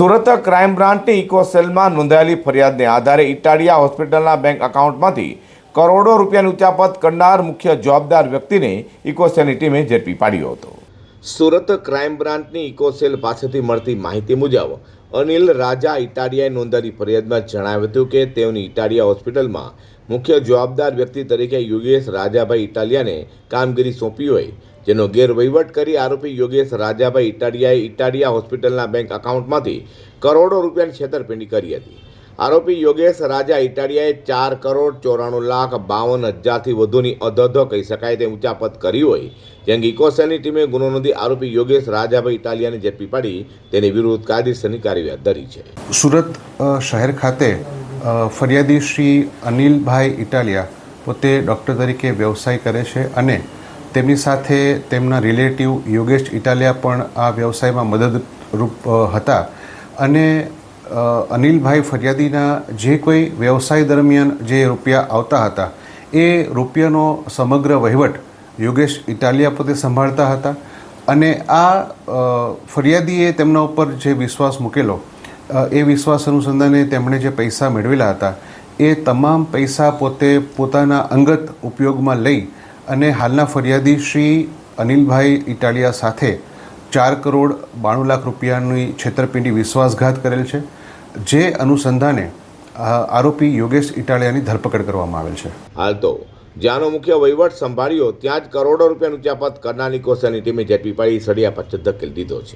Surat crime બ્રાન્ચની ઇકોસેલમાં નોંધાયેલી ફરિયાદને આધારે ઇટાડિયા હોસ્પિટલના બેંક એકાઉન્ટમાંથી કરોડો રૂપિયાની ઉચાપત કરનાર મુખ્ય જવાબદાર વ્યક્તિને ઇકોસેલની ટીમે ઝડપી પાડ્યો હતો. સુરત ક્રાઇમ બ્રાન્ચની ઇકોસેલ પાસેથી મળતી માહિતી મુજબ, અનિલ રાજા ઇટાલિયાએ નોંધાયેલી ફરિયાદમાં જણાવ્યું હતું કે તેઓની ઇટાલિયા હોસ્પિટલમાં મુખ્ય જવાબદાર વ્યક્તિ તરીકે યોગેશ રાજાભાઈ ઇટાલિયાને કામગીરી સોંપી હોય, જેનો ગેરવહીવટ કરી આરોપી યોગેશ રાજાભાઈ ઇટાલિયાએ ઇટાલિયા હોસ્પિટલના બેંક એકાઉન્ટમાંથી કરોડો રૂપિયાની છેતરપિંડી કરી હતી. આરોપી યોગેશ રાજા ઇટાલિયાએ ચાર કરોડ ચોરાણું લાખ બાવન હજારથી વધુની અધધ કહી શકાય તે ઊંચાપત કરી હોય. જે અંગે ઇકોસેલની ટીમે ગુનો નોંધી આરોપી યોગેશ રાજાભાઈ ઇટાલિયાને ઝડપી પાડી. તેની વિરુદ્ધ કાયદેસરની કાર્યવાહી ધરી છે. સુરત શહેર ખાતે ફરિયાદી શ્રી અનિલભાઈ ઇટાલિયા પોતે ડૉક્ટર તરીકે વ્યવસાય કરે છે અને તેમની સાથે તેમના રિલેટિવ યોગેશ ઇટાલિયા પણ આ વ્યવસાયમાં મદદરૂપ હતા. અને અનિલભાઈ ફરિયાદીના જે કોઈ વ્યવસાય દરમિયાન જે રૂપિયા આવતા હતા, એ રૂપિયાનો સમગ્ર વહીવટ યોગેશ ઇટાલિયા પોતે સંભાળતા હતા અને આ ફરિયાદીએ તેમના ઉપર જે વિશ્વાસ મૂકેલો એ વિશ્વાસ અનુસંધાને તેમણે જે પૈસા મેળવેલા હતા, એ તમામ પૈસા પોતે પોતાના અંગત ઉપયોગમાં લઈ અને હાલના ફરિયાદી શ્રી અનિલભાઈ ઇટાલિયા સાથે ચાર કરોડ બાણું લાખ રૂપિયાની છેતરપિંડી વિશ્વાસઘાત કરેલ છે. જે અનુસંધાને આરોપી યોગેશ ઇટાલિયાની ધરપકડ કરવામાં આવેલ છે. હાલ તો જ્યાંનો મુખ્ય વહીવટ સંભાળ્યો, ત્યાં જ કરોડો રૂપિયાનું ઉચાપત કરનારની કોસલની ટીમે ઝડપી પાડી, સળિયા પર ધકેલી દીધો છે.